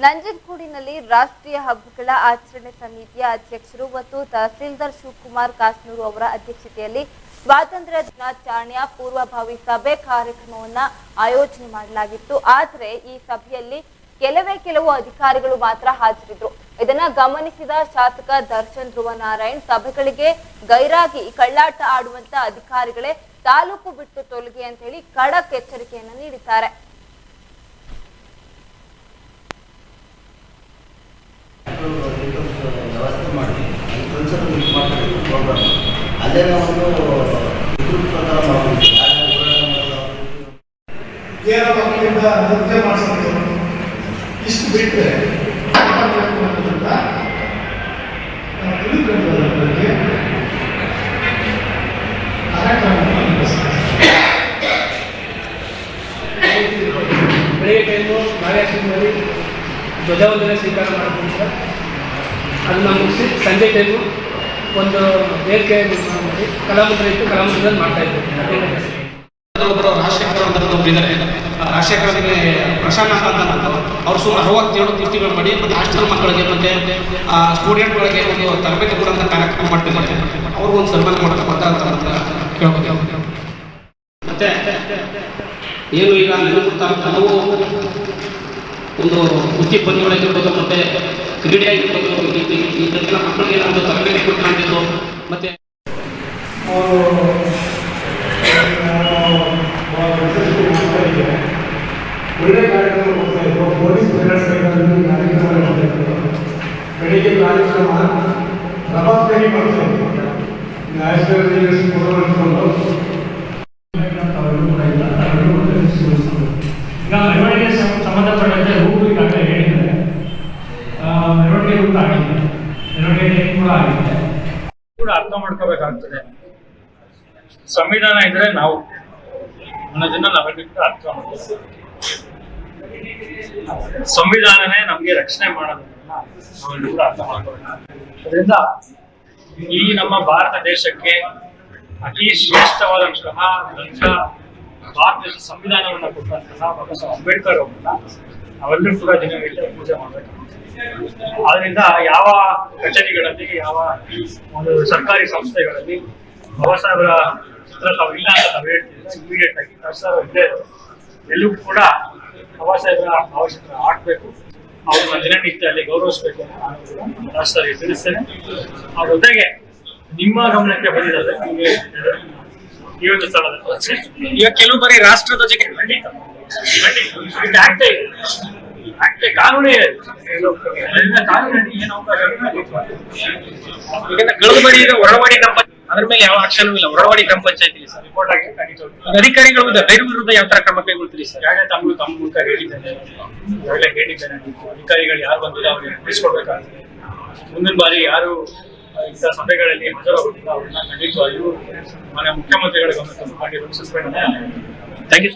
ನಂಜನಗೂಡಿನಲ್ಲಿ ರಾಷ್ಟ್ರೀಯ ಹಬ್ಬಗಳ ಆಚರಣೆ ಸಮಿತಿಯ ಅಧ್ಯಕ್ಷರು ಮತ್ತು ತಹಸೀಲ್ದಾರ್ ಶಿವಕುಮಾರ್ ಕಾಸ್ನೂರು ಅವರ ಅಧ್ಯಕ್ಷತೆಯಲ್ಲಿ ಸ್ವಾತಂತ್ರ್ಯ ದಿನಾಚರಣೆಯ ಪೂರ್ವಭಾವಿ ಸಭೆ ಕಾರ್ಯಕ್ರಮವನ್ನ ಆಯೋಜನೆ ಮಾಡಲಾಗಿತ್ತು. ಆದರೆ ಈ ಸಭೆಯಲ್ಲಿ ಕೆಲವೇ ಕೆಲವು ಅಧಿಕಾರಿಗಳು ಮಾತ್ರ ಹಾಜರಿದ್ರು. ಇದನ್ನ ಗಮನಿಸಿದ ಶಾಸಕ ದರ್ಶನ್ ಧ್ರುವ ನಾರಾಯಣ್ ಸಭೆಗಳಿಗೆ ಗೈರಾಗಿ ಕಳ್ಳಾಟ ಆಡುವಂತ ಅಧಿಕಾರಿಗಳೇ ತಾಲೂಕು ಬಿಟ್ಟು ತೊಲಗಿ ಅಂತ ಹೇಳಿ ಖಡಕ್ ಎಚ್ಚರಿಕೆಯನ್ನು ನೀಡಿದ್ದಾರೆ. ವ್ಯವಸ್ಥೆ ಮಾಡಿ ಕಲ್ಚರ್ ಮಿಸ್ ಮಾಡ್ತಾರೆ ಅಲ್ಲೇ ಒಂದು ಇದ್ರ ಪ್ರಕಾರ ಕೇರಳ ಮಕ್ಕಳಿಂದ ನೃತ್ಯ ಮಾಡಿಸೋದು ಇಷ್ಟು ಬಿಟ್ಟರೆ. ಬೆಳಿಗ್ಗೆ ಟೈಮು ಕಾರ್ಯಕ್ರಮದಲ್ಲಿ ಧ್ವಜವಂದನೆ ಸ್ವೀಕಾರ ಮಾಡ್ತೀನಿ ಸರ್ ಅದನ್ನ ಮುಗಿಸಿ ಸಂಜೆ ಟೈಮು ಒಂದು ಬೇಕೆ ಮಾಡಿ ಕಲಾಮಂತ್ರ ಇಟ್ಟು ಕಲಾಮಂತ್ರದಲ್ಲಿ ಮಾಡ್ತಾ ಇದ್ದೀವಿ. ಒಬ್ಬರು ರಾಜಶೇಖರ್ ಅಂತ ಒಬ್ರು ಇದ್ದಾರೆ. ಪ್ರಶಾಂತ್ ಅಂತ ಅವ್ರು. ಸುಮಾರು ಅರವತ್ತೇಳು ಕೃತಿಗಳು ಮಾಡಿ ಮತ್ತು ಹಾಸ್ಟೆಲ್ ಮಕ್ಕಳಿಗೆ ಮತ್ತೆ ಸ್ಟೂಡೆಂಟ್ಗಳಿಗೆ ಒಂದು ತರಬೇತಿ ಕೊಡುವಂಥ ಕಾರ್ಯಕ್ರಮ ಮಾಡ್ತಿದ್ದಾರೆ ಅವ್ರಿಗೂ ಒಂದು ಸನ್ಮಾನ ಮಾಡ್ತಕ್ಕಂಥ ಅಂತ ಕೇಳ್ಬೋದು ಮತ್ತೆ ಏನು ಈಗ ನೆನಪುತ್ತಾ ಹಲವು ಒಂದು ವೃತ್ತಿ ಪಂದ್ಯಗಳಾಗಿರ್ಬೋದು ಮತ್ತೆ ಕ್ರೀಡೆ ಆಗಿರ್ಬೋದು ಇದಕ್ಕೆಲ್ಲ ಮಕ್ಕಳಿಗೆ ಒಂದು ತರಬೇತಿ ಕೊಟ್ಟು ಮತ್ತೆ ಒಳ್ಳೆ ಕಾರ್ಯಕ್ರಮ ಕೊಡ್ತಾ ಇದ್ರು ಪೊಲೀಸ್ ಪೇರೆಂಟ್ಸ್ ಕಾರ್ಯಕ್ರಮ ಮಾಡ್ತಾ ಇದ್ರು ಬೆಳಿಗ್ಗೆ ಕಾರ್ಯಕ್ರಮ ಜವಾಬ್ದಾರಿ ಮಾಡ್ತಾ ಇದ್ರು ನ್ಯಾಷನಲ್ ಲೀಡರ್ಸ್ ಕೂಡ ಆಗಿದೆ. ಕೂಡ ಅರ್ಥ ಮಾಡ್ಕೋಬೇಕಾಗ್ತದೆ. ಸಂವಿಧಾನ ಇದ್ರೆ ನಾವು ಅನ್ನೋದನ್ನ ನಾವೆಲ್ಲರೂ ಕೂಡ ಅರ್ಥ ಮಾಡ್ತೀವಿ. ಸಂವಿಧಾನನೇ ನಮಗೆ ರಕ್ಷಣೆ ಮಾಡೋದನ್ನ ಕೂಡ ಅರ್ಥ ಮಾಡ್ಕೋಬೇಕು. ಅದರಿಂದ ಈ ನಮ್ಮ ಭಾರತ ದೇಶಕ್ಕೆ ಅತಿ ಶ್ರೇಷ್ಠವಾದಂತಹ ಭಾರತ ದೇಶದ ಸಂವಿಧಾನವನ್ನ ಕೊಟ್ಟಂತಹ ಬಾಬಾ ಸಾಹೇಬ್ ಅಂಬೇಡ್ಕರ್ ಅವರನ್ನ ನಾವೆಲ್ಲರೂ ಕೂಡ ದಿನವಿಟ್ಟು ಪೂಜೆ ಮಾಡಬೇಕು. ಆದ್ರಿಂದ ಯಾವ ಕಚೇರಿಗಳಲ್ಲಿ ಯಾವ ಒಂದು ಸರ್ಕಾರಿ ಸಂಸ್ಥೆಗಳಲ್ಲಿ ಬಾಬಾ ಸಾಹೇಬರ ಚಿತ್ರ ತಾವು ಇಲ್ಲ ಅಂತ ನಾವು ಹೇಳ್ತೀವಿ. ಇಮಿಡಿಯೇಟ್ ಆಗಿ ಪ್ರಸಾರ ಇಲ್ಲೇ ಇರೋದು. ಎಲ್ಲೂ ಕೂಡ ಬಾಬಾ ಸಾಹೇಬರ ಭಾವಚಿತ್ರ ಹಾಕ್ಬೇಕು. ಅವ್ರನ್ನ ದಿನನಿತ್ಯ ಅಲ್ಲಿ ಗೌರವಿಸ್ಬೇಕು ಅಂತ ನಾನು ರಾಷ್ಟ್ರದಲ್ಲಿ ತಿಳಿಸ್ತೇನೆ. ಆ ಜೊತೆಗೆ ನಿಮ್ಮ ಗಮನಕ್ಕೆ ಬಂದಿದ್ದಾರೆ ಈ ಒಂದು ಸ್ಥಳದಲ್ಲಿ ಈಗ ಕೆಲವು ಬಾರಿ ರಾಷ್ಟ್ರದ ಜೊತೆ ಖಂಡಿತ. ಕಾನೂನೇ ಇದೆ. ಹೊರವಾಡಿ ಗ್ರಾಮ ಪಂಚಾಯತ್ ಅದ್ರ ಮೇಲೆ ಯಾವ ಆಕ್ಷನ್ ಇಲ್ಲ. ಹೊರವಾಡಿ ಗ್ರಾಮ ಪಂಚಾಯತ್ ಸರ್. ರಿಪೋರ್ಟ್ ಆಗಿ ಅಧಿಕಾರಿಗಳು ವಿರುದ್ಧ ವಿರುದ್ಧ ಯಾವ ತರ ಕ್ರಮ ಕೈಗೊಳ್ತೀರಿ ಸರ್? ಯಾಕೆ ತಮ್ಮ ತಮ್ಮ ಮೂಲಕ ಹೇಳಿದ್ದೇನೆ. ಒಳ್ಳೆ ಹೇಳಿದ್ದೇನೆ ಅಧಿಕಾರಿಗಳು ಯಾರು ಬಂದಿಲ್ಲ ಅವ್ರಿಗೆ ತಿಳಿಸ್ಕೊಡ್ಬೇಕಾಗ್ತದೆ ಮುಂದಿನ ಬಾರಿ ಯಾರು ಇಂಥ ಸಭೆಗಳಲ್ಲಿ ಹಾಜರಾಗುತ್ತಿಲ್ಲ ಅವ್ರನ್ನ ಖಂಡಿತವಾಗಿಯೂ ಮನೆ ಮುಖ್ಯಮಂತ್ರಿಗಳ ಗಮನಕ್ಕೆ ಮಾಡಿ ಸಸ್ಪೆಂಡ್ ಥ್ಯಾಂಕ್ ಯು